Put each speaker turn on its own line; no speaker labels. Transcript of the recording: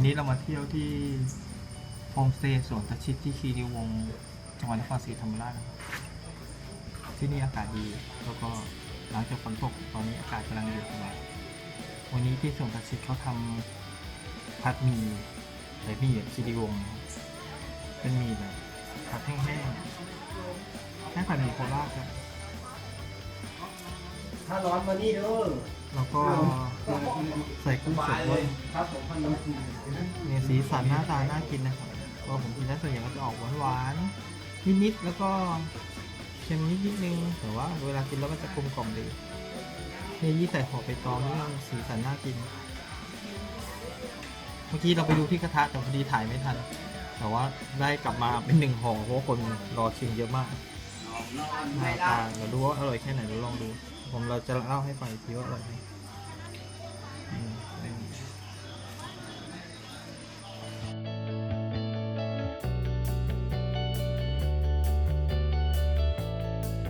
วันนี้เรามาเที่ยวที่โฮมสเตย์สวนตะชิดที่คีรีวงศ์จังหวัดนครศรีธรรมราชนะครับที่นี่อากาศดีแล้วก็หลังจากฝนตกตอนนี้อากาศกำลังเย็นสบายวันนี้ที่สวนตะชิดเขาทำผัดหมี่ใส่หมี่แบบคีรีวงศ์นะครับเป็นหมี่แบบผัดแห้งๆแค่ผัดหมี่โคราชครับ
ถ้าร้อนมานี่เด้อ
แล้วก็ใส่กุ้งสดด้วย
ครับผมพันน้ำกิน
เนี่ยสีสันหน้าตาน่ากินนะครับก็ผมกินแล้วส่วนใหญ่ก็จะออกหวานๆนิดๆแล้วก็เค็มนิดนิดนึงแต่ว่าเวลากินแล้วมันจะกลมกล่อมดีเนี่ยยี่ใส่ห่อไปตองนี่มันสีสันน่ากิน เมื่อกี้เราไปดูที่กระทะแต่พอดีถ่ายไม่ทัน แต่ว่าได้กลับมาเป็นหนึ่งห่อเพราะว่าคนรอชิมเยอะมากหน้าตาเราดูว่าอร่อยแค่ไหนเราลองดู ผมเราจะเล่าให้ฟังอีกทีว่าอร่อยไหมอืม